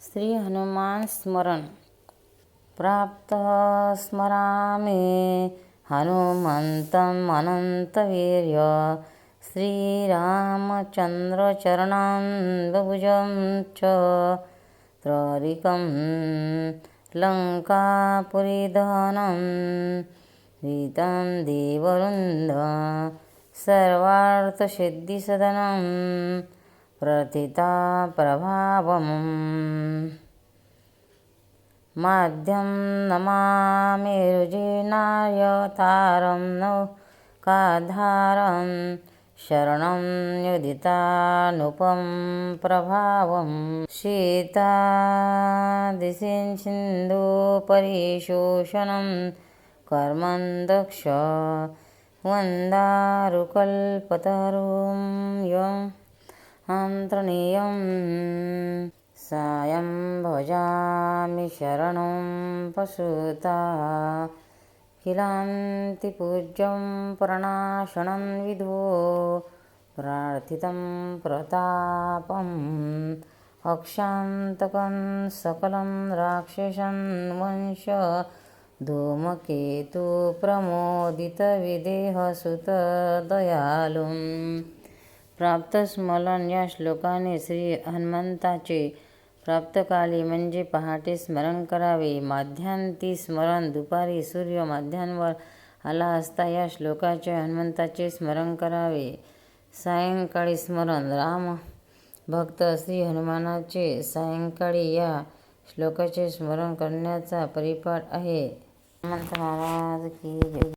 શ્રી હનુમાન સ્મરણ પ્રાપ્ત સ્મરામે હનુમંતમ અનંતવીર્ય શ્રીરામચંદ્રચરણાંબુજમ ચ ત્રરિકમ લંકાપુરીધનમ રીતમ દેવવૃંદ સર્વાર્થસિદ્ધિસદનમ प्रथिता प्रभावम्। माध्यं नमामि रुजिनाय तारं नौकाधारं शरणं युदितानुपं प्रभावं सीतादिशिन्दुपरिशोषणं कर्मं दक्ष वन्दारुकल्पतरुं यम् आन्त्रणीयं सायं भजामि शरणं पशुता किलान्ति पूज्यं प्रणाशनं विधो प्रार्थितं प्रतापम् अक्षान्तकं सकलं राक्षसं वंश धूमकेतुप्रमोदितविदेहसुतदयालुम् प्राप्त स्मरण या श्लोकाने श्री हनुमंताचे प्राप्तकाली म्हणजे पहाटे स्मरण करावे. माध्यांती स्मरण दुपारी सूर्य माध्यांवर आला असता या श्लोकाचे हनुमंताचे स्मरण करावे. सायंकाळी स्मरण राम भक्त श्री हनुमानाचे सायंकाळी या श्लोकाचे स्मरण करण्याचा परिपाठ आहे. हनुमंत महाराज की